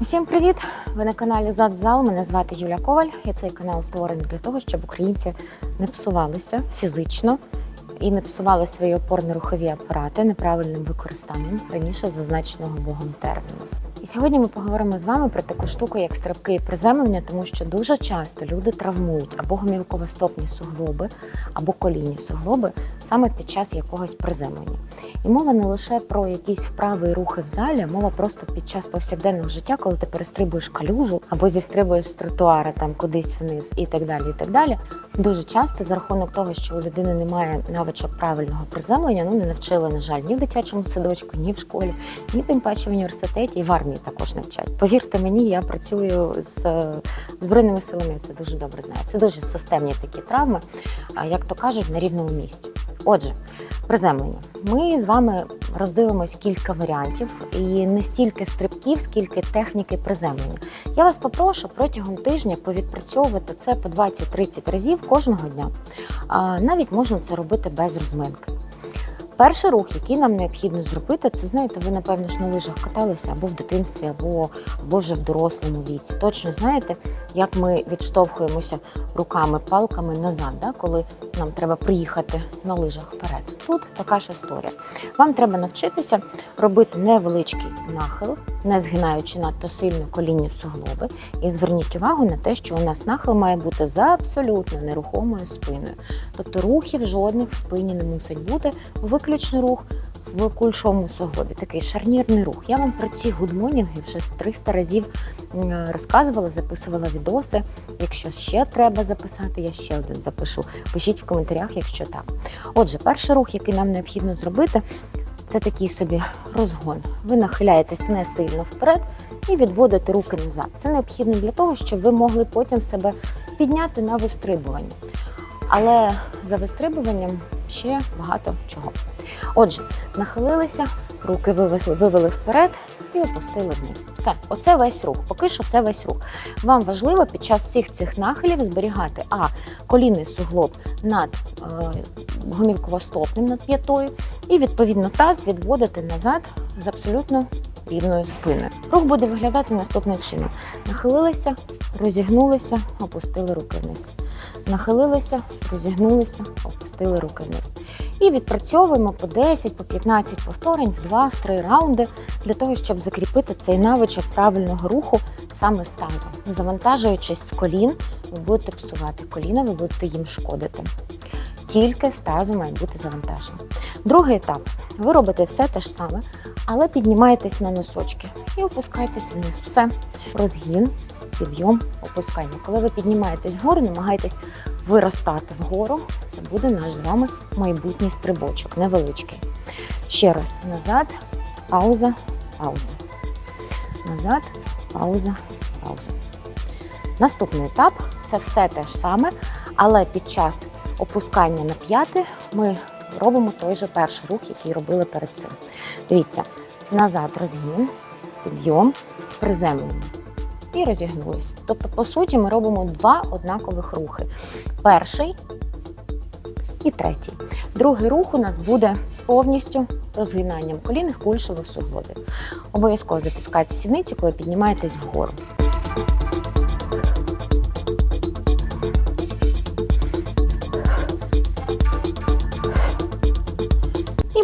Усім привіт! Ви на каналі Зад в зал. Мене звати Юля Коваль. І цей канал створений для того, щоб українці не псувалися фізично і не псували свої опорно-рухові апарати неправильним використанням раніше зазначеного Богом терміну. І сьогодні ми поговоримо з вами про таку штуку, як стрибки і приземлення, тому що дуже часто люди травмують або гомілково-стопні суглоби, або колінні суглоби саме під час якогось приземлення. І мова не лише про якісь вправи і рухи в залі, мова просто під час повсякденного життя, коли ти перестрибуєш калюжу або зістрибуєш з тротуара там кудись вниз і так далі. І так далі. Дуже часто за рахунок того, що у людини немає навичок правильного приземлення, ну не навчили, на жаль, ні в дитячому садочку, ні в школі, ні тим паче в університеті і в армії також навчать. Повірте мені, я працюю з е, збройними силами. Це дуже добре знаю. Це дуже системні такі травми, а, як то кажуть, на рівному місці. Отже, приземлення. Ми з вами роздивимось кілька варіантів і не стільки стрибків, скільки техніки приземлення. Я вас попрошу протягом тижня повідпрацьовувати це по 20-30 разів кожного дня. Навіть можна це робити без розминки. Перший рух, який нам необхідно зробити, це знаєте, ви напевно ж на лижах каталися або в дитинстві, або, або вже в дорослому віці. Точно знаєте, як ми відштовхуємося руками, палками назад, да, коли нам треба приїхати на лижах вперед. Тут така ж історія. Вам треба навчитися робити невеличкий нахил, не згинаючи надто сильно колінні суглоби. І зверніть увагу на те, що у нас нахил має бути за абсолютно нерухомою спиною. Тобто рухів жодних в спині не мусить бути, виключно рух в кульшовому суглобі, такий шарнірний рух. Я вам про ці гудмонінги вже з 300 разів розказувала, записувала відоси. Якщо ще треба записати, я ще один запишу. Пишіть в коментарях, якщо так. Отже, перший рух, який нам необхідно зробити, це такий собі розгон. Ви нахиляєтесь не сильно вперед і відводите руки назад. Це необхідно для того, щоб ви могли потім себе підняти на вистрибування. Але за вистрибуванням ще багато чого. Отже, нахилилися, руки вивезли, вивели вперед і опустили вниз. Все, оце весь рух. Поки що це весь рух. Вам важливо під час всіх цих нахилів зберігати а колінний суглоб над е, гомілково-стопним над п'ятою, і відповідно таз відводити назад з абсолютно рівною спиною. Рух буде виглядати наступним чином: нахилилися, розігнулися, опустили руки вниз. Нахилилися, розігнулися, опустили руки вниз. І відпрацьовуємо по 10, по 15 повторень в 2-3 раунди для того, щоб закріпити цей навичок правильного руху саме з. Не завантажуючись з колін, ви будете псувати коліна, ви будете їм шкодити. Тільки з тазу має бути завантаження. Другий етап. Ви робите все те ж саме, але піднімаєтесь на носочки і опускаєтесь вниз. Все. Розгін, підйом, опускання. Коли ви піднімаєтесь вгору, намагайтесь виростати вгору. Це буде наш з вами майбутній стрибочок, невеличкий. Ще раз назад, пауза, пауза. Назад, пауза, пауза. Наступний етап це все те ж саме, але під час опускання на п'яти ми робимо той же перший рух, який робили перед цим. Дивіться, назад розгін, підйом, приземлення. І розігнулися. Тобто, по суті, ми робимо два однакових рухи. Перший і третій. Другий рух у нас буде повністю розгинанням колінних кульшових суглобів. Обов'язково затискайте сідниці, коли піднімаєтесь вгору.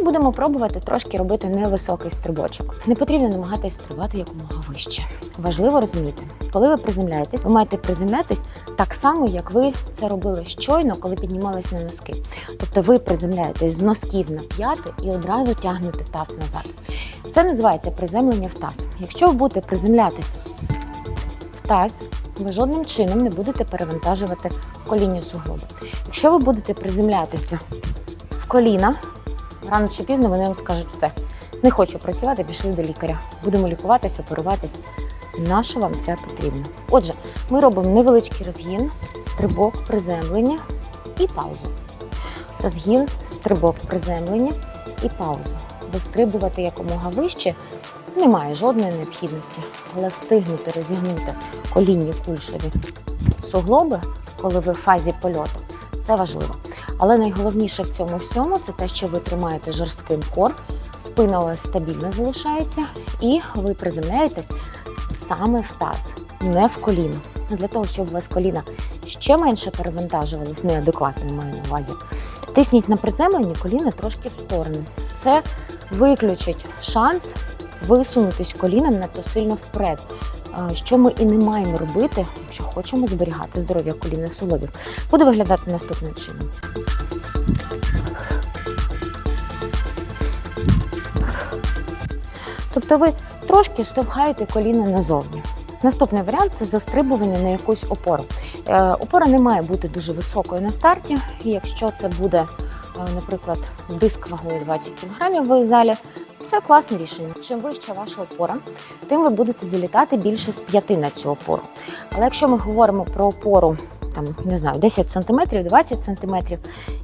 Будемо пробувати трошки робити невисокий стрибочок. Не потрібно намагатись стрибати якомога вище. Важливо розуміти, коли ви приземляєтесь, ви маєте приземлятись так само, як ви це робили щойно, коли піднімались на носки. Тобто ви приземляєтесь з носків на п'яти і одразу тягнете таз назад. Це називається приземлення в таз. Якщо ви будете приземлятися в таз, ви жодним чином не будете перевантажувати колінні суглоби. Якщо ви будете приземлятися в коліна, рано чи пізно вони вам скажуть все. Не хочу працювати, пішли до лікаря. Будемо лікуватися, оперуватись. Нащо вам це потрібно? Отже, ми робимо невеличкий розгін, стрибок, приземлення і паузу. Розгін, стрибок, приземлення і паузу. Вистрибувати якомога вище немає жодної необхідності, але встигнути розігнути колінні кульшові суглоби, коли ви в фазі польоту, це важливо. Але найголовніше в цьому всьому це те, що ви тримаєте жорстким кор, спина у вас стабільно залишається, і ви приземляєтесь саме в таз, не в коліно. Для того, щоб у вас коліна ще менше перевантажувались, неадекватно маю на увазі. Тисніть на приземлення коліна трошки в сторону. Це виключить шанс висунутись коліном надто сильно вперед. Що ми і не маємо робити, якщо хочемо зберігати здоров'я колінних суглобів. Буде виглядати наступним чином. Тобто ви трошки штовхаєте коліно назовні. Наступний варіант це застрибування на якусь опору. Е, опора не має бути дуже високою на старті, і якщо це буде, е, наприклад, диск вагою 20 кг в залі, це класне рішення. Чим вища ваша опора, тим ви будете залітати більше з п'яти на цю опору. Але якщо ми говоримо про опору, там не знаю, 10 см, 20 см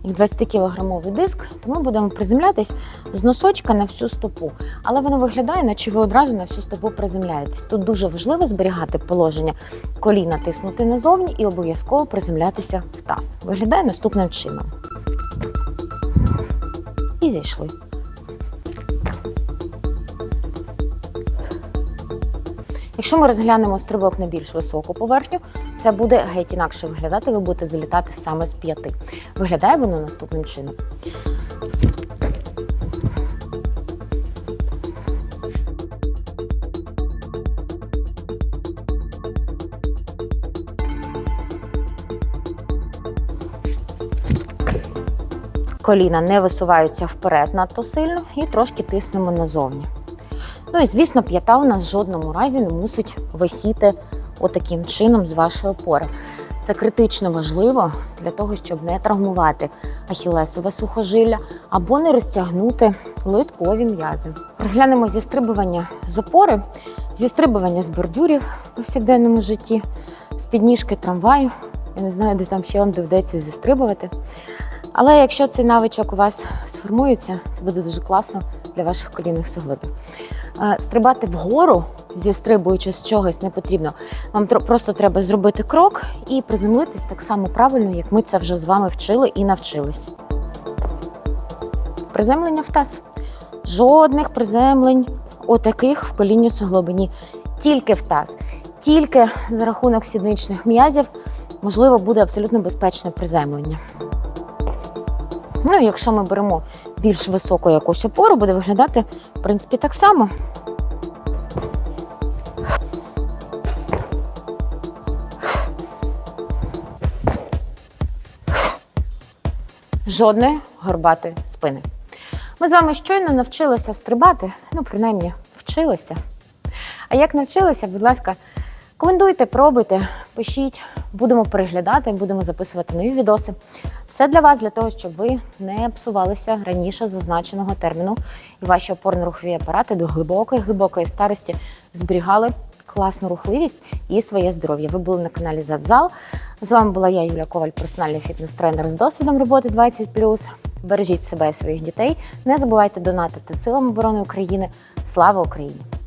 і 20-кілограмовий диск, то ми будемо приземлятись з носочка на всю стопу. Але воно виглядає, наче ви одразу на всю стопу приземляєтесь. Тут дуже важливо зберігати положення коліна тиснути назовні і обов'язково приземлятися в таз. Виглядає наступним чином. І зійшли. Якщо ми розглянемо стрибок на більш високу поверхню, це буде геть інакше виглядати. Ви будете залітати саме з п'яти. Виглядає воно наступним чином. Коліна не висуваються вперед надто сильно і трошки тиснемо назовні. Ну і звісно, п'ята у нас в жодному разі не мусить висіти отаким чином з вашої опори. Це критично важливо для того, щоб не травмувати ахілесове сухожилля або не розтягнути литкові м'язи. Розглянемо зістрибування з опори, зістрибування з бордюрів у повсякденному житті, з підніжки трамваю. Я не знаю, де там ще вам доведеться зістрибувати. Але якщо цей навичок у вас сформується, це буде дуже класно для ваших колінних суглобів. Стрибати вгору, зістрибуючи з чогось, не потрібно. Вам просто треба зробити крок і приземлитись так само правильно, як ми це вже з вами вчили і навчились. Приземлення в таз. Жодних приземлень отаких в колінні суглобині. Тільки в таз. Тільки за рахунок сідничних м'язів можливо буде абсолютно безпечне приземлення. Ну, якщо ми беремо більш високу якусь опору, буде виглядати, в принципі, так само. Жодної горбатої спини. Ми з вами щойно навчилися стрибати, ну, принаймні, вчилися. А як навчилися, будь ласка, коментуйте, пробуйте, пишіть, будемо переглядати, будемо записувати нові відоси. Все для вас, для того, щоб ви не псувалися раніше зазначеного терміну, і ваші опорно-рухові апарати до глибокої, глибокої старості зберігали класну рухливість і своє здоров'я. Ви були на каналі Завзал. З вами була я, Юля Коваль, персональний фітнес-тренер з досвідом роботи 20+. Бережіть себе і своїх дітей. Не забувайте донатити Силам оборони України. Слава Україні!